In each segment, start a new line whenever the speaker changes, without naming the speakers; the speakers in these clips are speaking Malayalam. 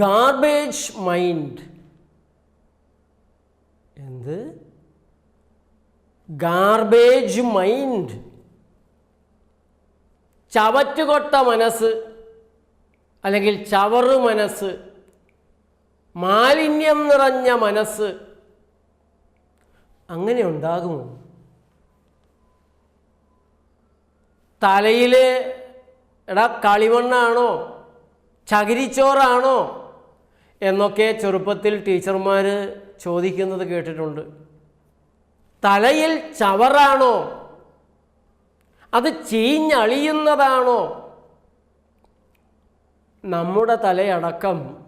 ഗാർബേജ് മൈൻഡ് എന്ത്? ഗാർബേജ് മൈൻഡ് ചവറ്റുകൊട്ട മനസ്സ് അല്ലെങ്കിൽ ചവറു മനസ്സ് മാലിന്യം നിറഞ്ഞ മനസ്സ് അങ്ങനെ ഉണ്ടാകുമോ? തലയിൽ എടാ കളിമണ്ണാണോ? ചകിരിച്ചോറാണോ? എന്നൊക്കെ ചെറുപ്പത്തിൽ ടീച്ചർമാർ ചോദിക്കുന്നത് കേട്ടിട്ടുണ്ട്. തലയിൽ ചവറാണോ? അത് ചീഞ്ഞളിയുന്നതാണോ? നമ്മുടെ തലയടക്കം.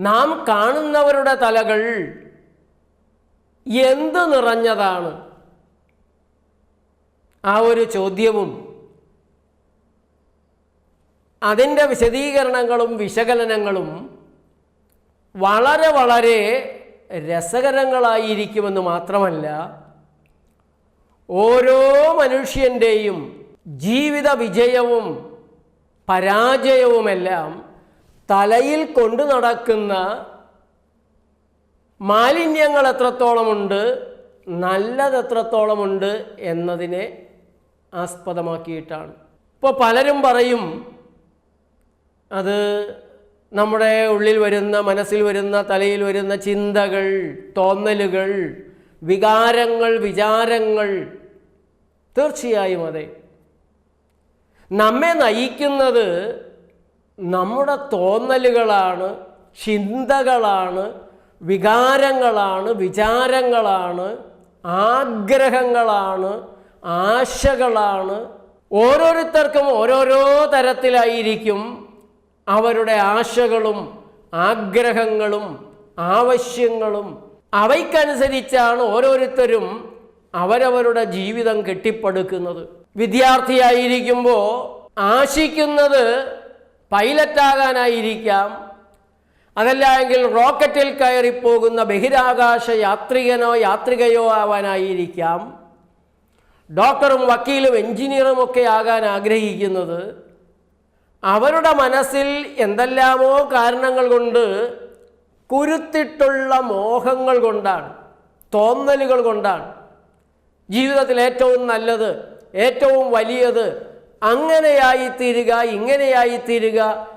നാം കാണുന്നവരുടെ തലകൾ എന്ത് നിറഞ്ഞതാണ്? ആ ഒരു ചോദ്യവും അതിന്റെ വിശദീകരണങ്ങളും വിശകലനങ്ങളും വളരെ വളരെ രസകരങ്ങളായിരിക്കുമെന്ന് മാത്രമല്ല ഓരോ മനുഷ്യന്റെയും ജീവിത വിജയവും പരാജയവുമെല്ലാം തലയിൽ കൊണ്ടു നടക്കുന്ന മാലിന്യങ്ങൾ എത്രത്തോളമുണ്ട് നല്ലത് എത്രത്തോളമുണ്ട് എന്നതിനെ ആസ്പദമാക്കിയിട്ടാണ്. ഇപ്പോൾ പലരും പറയും അത് നമ്മുടെ ഉള്ളിൽ വരുന്ന മനസ്സിൽ വരുന്ന തലയിൽ വരുന്ന ചിന്തകൾ തോന്നലുകൾ വികാരങ്ങൾ വിചാരങ്ങൾ തീർച്ചയായും അതെ. നമ്മെ നയിക്കുന്നത് നമ്മുടെ തോന്നലുകളാണ് ചിന്തകളാണ് വികാരങ്ങളാണ് വിചാരങ്ങളാണ് ആഗ്രഹങ്ങളാണ് ആശകളാണ്. ഓരോരുത്തർക്കും ഓരോരോ തരത്തിലായിരിക്കും അവരുടെ ആശകളും ആഗ്രഹങ്ങളും ആവശ്യങ്ങളും അവയ്ക്കനുസരിച്ചാണ് ഓരോരുത്തരും അവരവരുടെ ജീവിതം കെട്ടിപ്പടുക്കുന്നത്. വിദ്യാർത്ഥിയായിരിക്കുമ്പോൾ ആശിക്കുന്നത് പൈലറ്റാകാനായിരിക്കാം. അതല്ല എങ്കിൽ റോക്കറ്റിൽ കയറിപ്പോകുന്ന ബഹിരാകാശ യാത്രികനോ യാത്രികയോ ആവാനായിരിക്കാം. ഡോക്ടറും വക്കീലും എഞ്ചിനീയറും ഒക്കെ ആകാൻ ആഗ്രഹിക്കുന്നത് അവരുടെ മനസ്സിൽ എന്തെല്ലാമോ കാരണങ്ങൾ കൊണ്ട് കുരുത്തിട്ടുള്ള മോഹങ്ങൾ കൊണ്ടാണ് തോന്നലുകൾ കൊണ്ടാണ് ജീവിതത്തിൽ ഏറ്റവും നല്ലത് ഏറ്റവും വലിയത് അങ്ങനെയായി തീരുക ഇങ്ങനെയായി തീരുക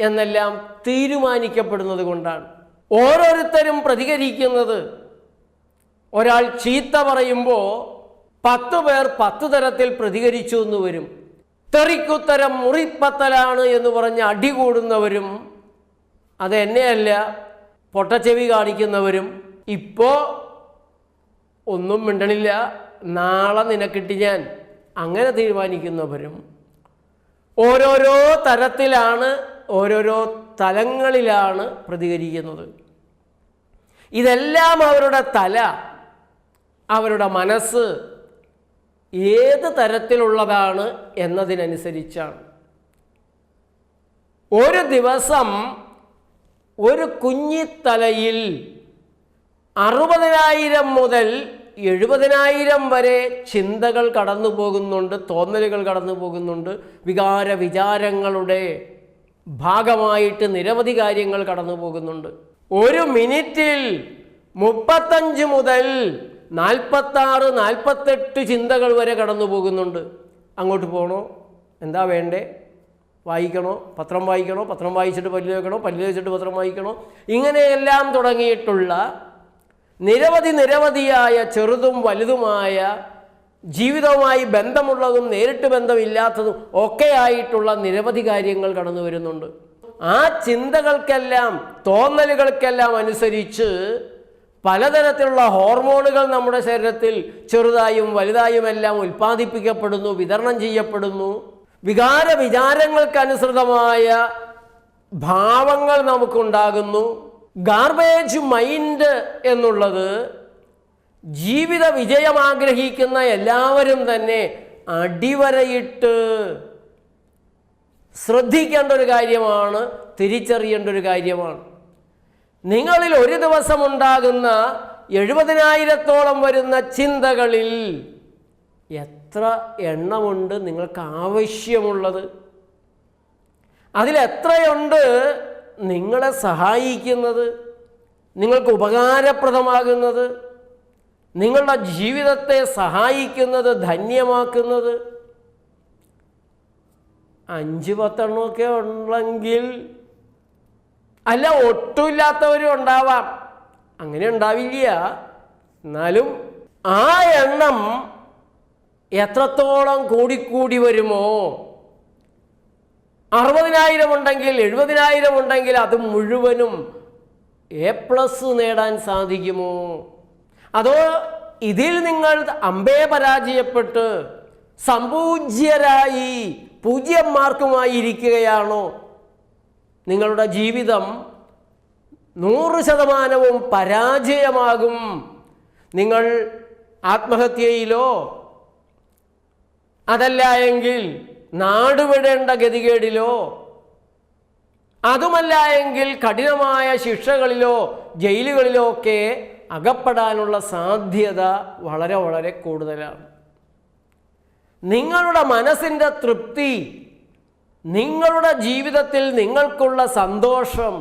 എന്നെല്ലാം തീരുമാനിക്കപ്പെടുന്നത് കൊണ്ടാണ്. ഓരോരുത്തരും പ്രതികരിക്കുന്നത്. ഒരാൾ ചീത്ത പറയുമ്പോൾ പത്ത് പേർ പത്ത് തരത്തിൽ പ്രതികരിച്ചു എന്ന് വരും. തെറിക്കുത്തരം മുറിപ്പത്തലാണ് എന്ന് പറഞ്ഞ് അടികൂടുന്നവരും അത് എന്നെയല്ല പൊട്ടച്ചെവി കാണിക്കുന്നവരും ഇപ്പോൾ ഒന്നും മിണ്ടണില്ല. നാളെ നിനക്കിട്ട് ഞാൻ അങ്ങനെ തീരുമാനിക്കുന്നവരും ഓരോരോ തരത്തിലാണ് ഓരോരോ തലങ്ങളിലാണ് പ്രതികരിക്കുന്നത്. ഇതെല്ലാം അവരുടെ തല അവരുടെ മനസ്സ് ഏത് തരത്തിലുള്ളതാണ് എന്നതിനനുസരിച്ചാണ്. ഒരു ദിവസം ഒരു കുഞ്ഞിത്തലയിൽ അറുപതിനായിരം മുതൽ എഴുപതിനായിരം വരെ ചിന്തകൾ കടന്നു പോകുന്നുണ്ട് തോന്നലുകൾ കടന്നു പോകുന്നുണ്ട്. വികാര വിചാരങ്ങളുടെ ഭാഗമായിട്ട് നിരവധി കാര്യങ്ങൾ കടന്നു പോകുന്നുണ്ട്. ഒരു മിനിറ്റിൽ മുപ്പത്തഞ്ച് മുതൽ നാൽപ്പത്താറ് നാൽപ്പത്തെട്ട് ചിന്തകൾ വരെ കടന്നു പോകുന്നുണ്ട്. അങ്ങോട്ട് പോകണോ എന്താ വേണ്ടേ? വായിക്കണോ? പത്രം വായിക്കണോ? പത്രം വായിച്ചിട്ട് പല്ല് വെക്കണോ പല്ല് വെച്ചിട്ട് പത്രം വായിക്കണോ? ഇങ്ങനെയെല്ലാം തുടങ്ങിയിട്ടുള്ള നിരവധി നിരവധിയായ ചെറുതും വലുതുമായ ജീവിതവുമായി ബന്ധമുള്ളതും നേരിട്ട് ബന്ധമില്ലാത്തതും ഒക്കെയായിട്ടുള്ള നിരവധി കാര്യങ്ങൾ കടന്നു വരുന്നുണ്ട്. ആ ചിന്തകൾക്കെല്ലാം തോന്നലുകൾക്കെല്ലാം അനുസരിച്ച് പലതരത്തിലുള്ള ഹോർമോണുകൾ നമ്മുടെ ശരീരത്തിൽ ചെറുതായും വലുതായും എല്ലാം ഉൽപ്പാദിപ്പിക്കപ്പെടുന്നു വിതരണം ചെയ്യപ്പെടുന്നു. വികാര വിചാരങ്ങൾക്കനുസൃതമായ ഭാവങ്ങൾ നമുക്കുണ്ടാകുന്നു. ഗാർബേജ് മൈൻഡ് എന്നുള്ളത് ജീവിത വിജയം ആഗ്രഹിക്കുന്ന എല്ലാവരും തന്നെ അടിവരയിട്ട് ശ്രദ്ധിക്കേണ്ട ഒരു കാര്യമാണ് തിരിച്ചറിയേണ്ട ഒരു കാര്യമാണ്. നിങ്ങളിൽ ഒരു ദിവസം ഉണ്ടാകുന്ന എഴുപതിനായിരത്തോളം വരുന്ന ചിന്തകളിൽ എത്ര എണ്ണമുണ്ട് നിങ്ങൾക്ക് ആവശ്യമുള്ളത്? അതിലെത്രയുണ്ട് നിങ്ങളെ സഹായിക്കുന്നത്? നിങ്ങൾക്ക് ഉപകാരപ്രദമാകുന്നത്? നിങ്ങളുടെ ജീവിതത്തെ സഹായിക്കുന്നത് ധന്യമാക്കുന്നത്? അഞ്ച് പത്തെണ്ണമൊക്കെ ഉണ്ടെങ്കിൽ അല്ല ഒട്ടുമില്ലാത്തവരും ഉണ്ടാവാം. അങ്ങനെ ഉണ്ടാവില്ല. എന്നാലും ആ എണ്ണം എത്രത്തോളം കൂടിക്കൂടി വരുമോ? അറുപതിനായിരം ഉണ്ടെങ്കിൽ എഴുപതിനായിരം ഉണ്ടെങ്കിൽ അത് മുഴുവനും എ പ്ലസ് നേടാൻ സാധിക്കുമോ? അതോ ഇതിൽ നിങ്ങൾ അമ്പേ പരാജയപ്പെട്ട് സമ്പൂജ്യരായി പൂജ്യന്മാർക്കുമായി ഇരിക്കുകയാണോ നിങ്ങളുടെ ജീവിതം നൂറ് ശതമാനവും പരാജയമാകും. നിങ്ങൾ ആത്മഹത്യയിലോ അതല്ല എങ്കിൽ നാടുവിടേണ്ട ഗതികേടിലോ അതുമല്ല എങ്കിൽ കഠിനമായ ശിക്ഷകളിലോ ജയിലുകളിലോ ഒക്കെ അകപ്പെടാനുള്ള സാധ്യത വളരെ വളരെ കൂടുതലാണ്. നിങ്ങളുടെ മനസ്സിന്റെ തൃപ്തി നിങ്ങളുടെ ജീവിതത്തിൽ നിങ്ങൾക്കുള്ള സന്തോഷം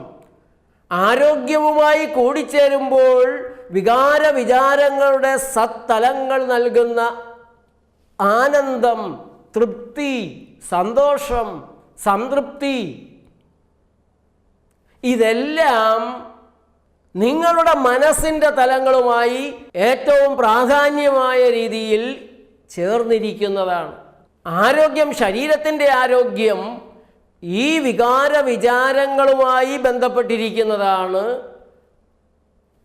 ആരോഗ്യവുമായി കൂടിച്ചേരുമ്പോൾ വികാര വിചാരങ്ങളുടെ സത്തലങ്ങൾ നൽകുന്ന ആനന്ദം തൃപ്തി സന്തോഷം സംതൃപ്തി. ഇതെല്ലാം നിങ്ങളുടെ മനസ്സിന്റെ തലങ്ങളുമായി ഏറ്റവും പ്രാധാന്യമായ രീതിയിൽ ചേർന്നിരിക്കുന്നതാണ്. ആരോഗ്യം ശരീരത്തിന്റെ ആരോഗ്യം ഈ വികാര വിചാരങ്ങളുമായി ബന്ധപ്പെട്ടിരിക്കുന്നതാണ്.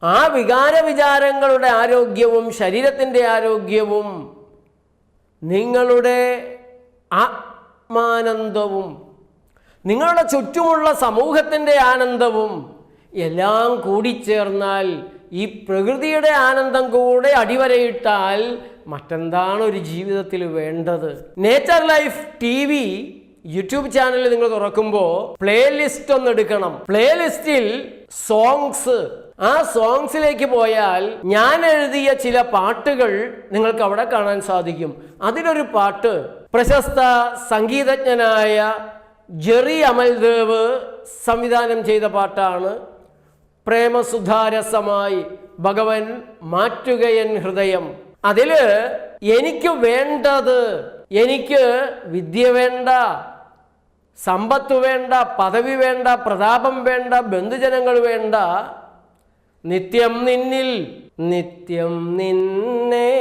ആ വികാര വിചാരങ്ങളുടെ ആരോഗ്യവും ശരീരത്തിന്റെ ആരോഗ്യവും നിങ്ങളുടെ ആത്മാനന്ദവും നിങ്ങളുടെ ചുറ്റുമുള്ള സമൂഹത്തിന്റെ ആനന്ദവും എല്ലാം കൂടിച്ചേർന്നാൽ ഈ പ്രകൃതിയുടെ ആനന്ദം കൂടെ അടിവരയിട്ടാൽ മറ്റെന്താണ് ഒരു ജീവിതത്തിൽ വേണ്ടത്? Nature life T V YouTube channel നിങ്ങൾ തുറക്കുമ്പോൾ പ്ലേലിസ്റ്റ് ഒന്ന് എടുക്കണം. പ്ലേലിസ്റ്റിൽ സോങ്സ് ആ സോങ്സിലേക്ക് പോയാൽ ഞാൻ എഴുതിയ ചില പാട്ടുകൾ നിങ്ങൾക്ക് അവിടെ കാണാൻ സാധിക്കും. അതിലൊരു പാട്ട് പ്രശസ്ത സംഗീതജ്ഞനായ ജെറി അമൽദേവ് സംവിധാനം ചെയ്ത പാട്ടാണ്. പ്രേമസുധാരസമായി ഭഗവൻ മാറ്റുകയൻ ഹൃദയം. അതിൽ എനിക്ക് വേണ്ടത് എനിക്ക് വിദ്യ വേണ്ട സമ്പത്ത് വേണ്ട പദവി വേണ്ട പ്രതാപം വേണ്ട ബന്ധുജനങ്ങൾ വേണ്ട. നിത്യം നിന്നിൽ നിത്യം നിന്നെ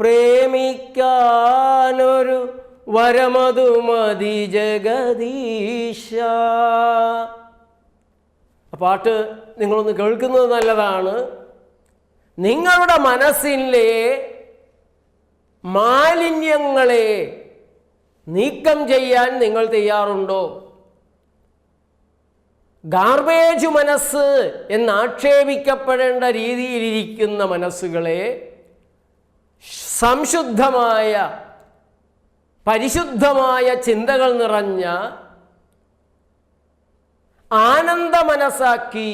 പ്രേമിക്കാനൊരു വരമതു മതി ജഗദീശ. പാട്ട് നിങ്ങളൊന്ന് കേൾക്കുന്നത് നല്ലതാണ്. നിങ്ങളുടെ മനസ്സിലെ മാലിന്യങ്ങളെ നീക്കം ചെയ്യാൻ നിങ്ങൾ തയ്യാറുണ്ടോ? ഗാർബേജ് മനസ്സ് എന്നാക്ഷേപിക്കപ്പെടേണ്ട രീതിയിലിരിക്കുന്ന മനസ്സുകളെ സംശുദ്ധമായ പരിശുദ്ധമായ ചിന്തകൾ നിറഞ്ഞ ആനന്ദ മനസ്സാക്കി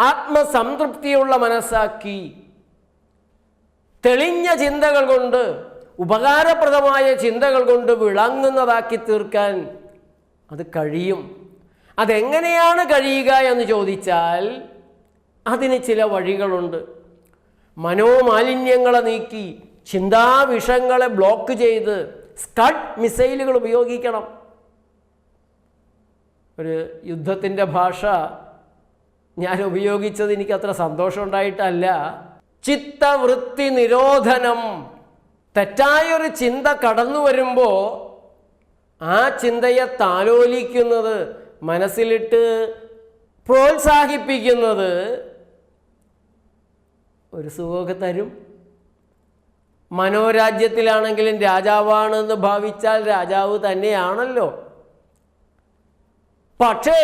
ആത്മസംതൃപ്തിയുള്ള മനസ്സാക്കി തെളിഞ്ഞ ചിന്തകൾ കൊണ്ട് ഉപകാരപ്രദമായ ചിന്തകൾ കൊണ്ട് വിളങ്ങുന്നതാക്കി തീർക്കാൻ അത് കഴിയും. അതെങ്ങനെയാണ് കഴിയുക എന്ന് ചോദിച്ചാൽ അതിന് ചില വഴികളുണ്ട്. മനോമാലിന്യങ്ങളെ നീക്കി ചിന്താവിഷങ്ങളെ ബ്ലോക്ക് ചെയ്ത് സ്കഡ് മിസൈലുകൾ ഉപയോഗിക്കണം. ഒരു യുദ്ധത്തിന്റെ ഭാഷ ഞാൻ ഉപയോഗിച്ചത് എനിക്ക് അത്ര സന്തോഷം ഉണ്ടായിട്ടല്ല ചിത്തവൃത്തി നിരോധനം. തെറ്റായൊരു ചിന്ത കടന്നു വരുമ്പോൾ ആ ചിന്തയെ താലോലിക്കുന്നത് മനസ്സിലിട്ട് പ്രോത്സാഹിപ്പിക്കുന്നത് ഒരു സുഖമൊക്കെ തരും. മനോരാജ്യത്തിലാണെങ്കിലും രാജാവാണെന്ന് ഭാവിച്ചാൽ രാജാവ് തന്നെയാണല്ലോ. പക്ഷേ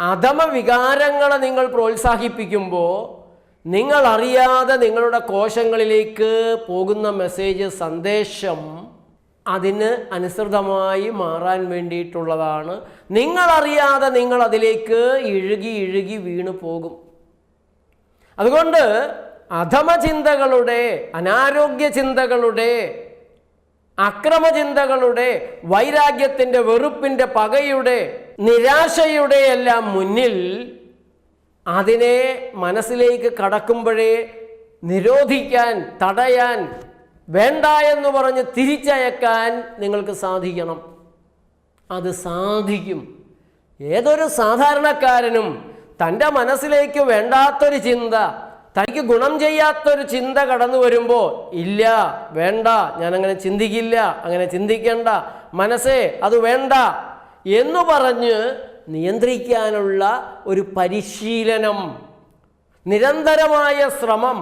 അധമ വികാരങ്ങളെ നിങ്ങൾ പ്രോത്സാഹിപ്പിക്കുമ്പോൾ നിങ്ങൾ അറിയാതെ നിങ്ങളുടെ കോശങ്ങളിലേക്ക് പോകുന്ന മെസ്സേജ് സന്ദേശം അതിന് അനുസൃതമായി മാറാൻ വേണ്ടിയിട്ടുള്ളതാണ്. നിങ്ങളറിയാതെ നിങ്ങൾ അതിലേക്ക് ഇഴുകി ഇഴുകി വീണു പോകും. അതുകൊണ്ട് അധമ ചിന്തകളുടെ അനാരോഗ്യ ചിന്തകളുടെ അക്രമചിന്തകളുടെ വൈരാഗ്യത്തിന്റെ വെറുപ്പിന്റെ പകയുടെ നിരാശയുടെ എല്ലാം മുന്നിൽ അതിനെ മനസ്സിലേക്ക് കടക്കുമ്പോഴേ നിരോധിക്കാൻ തടയാൻ വേണ്ട എന്ന് പറഞ്ഞ് തിരിച്ചയക്കാൻ നിങ്ങൾക്ക് സാധിക്കണം. അത് സാധിക്കും. ഏതൊരു സാധാരണക്കാരനും തന്റെ മനസ്സിലേക്ക് വേണ്ടാത്തൊരു ചിന്ത തനിക്ക് ഗുണം ചെയ്യാത്തൊരു ചിന്ത കടന്നു വരുമ്പോൾ ഇല്ല വേണ്ട ഞാൻ അങ്ങനെ ചിന്തിക്കില്ല അങ്ങനെ ചിന്തിക്കേണ്ട മനസ്സേ അത് വേണ്ട എന്ന് പറഞ്ഞ് നിയന്ത്രിക്കാനുള്ള ഒരു പരിശീലനം നിരന്തരമായ ശ്രമം.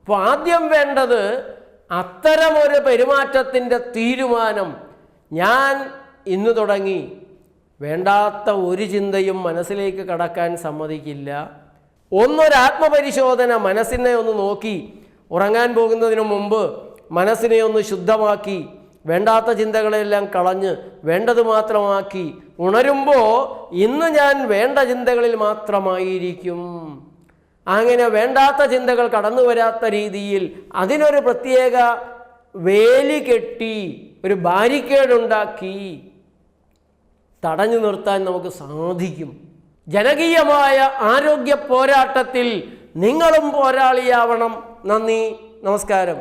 അപ്പോൾ ആദ്യം വേണ്ടത് അത്തരമൊരു പെരുമാറ്റത്തിന്റെ തീരുമാനം. ഞാൻ ഇന്ന് തുടങ്ങി. വേണ്ടാത്ത ഒരു ചിന്തയും മനസ്സിലേക്ക് കടക്കാൻ സമ്മതിക്കില്ല. ഒന്നൊരു ആത്മപരിശോധന മനസ്സിനെ ഒന്ന് നോക്കി ഉറങ്ങാൻ പോകുന്നതിന് മുമ്പ് മനസ്സിനെ ഒന്ന് ശുദ്ധമാക്കി വേണ്ടാത്ത ചിന്തകളെല്ലാം കളഞ്ഞ് വേണ്ടത് മാത്രമാക്കി ഉണരുമ്പോൾ ഇന്ന് ഞാൻ വേണ്ട ചിന്തകളിൽ മാത്രമായിരിക്കും. അങ്ങനെ വേണ്ടാത്ത ചിന്തകൾ കടന്നു വരാത്ത രീതിയിൽ അതിനൊരു പ്രത്യേക വേലി കെട്ടി ഒരു ബാരിക്കേഡ് ഉണ്ടാക്കി തടഞ്ഞു നിർത്താൻ നമുക്ക് സാധിക്കും. ജനകീയമായ ആരോഗ്യ പോരാട്ടത്തിൽ നിങ്ങളും പോരാളിയാവണം. നന്ദി നമസ്കാരം.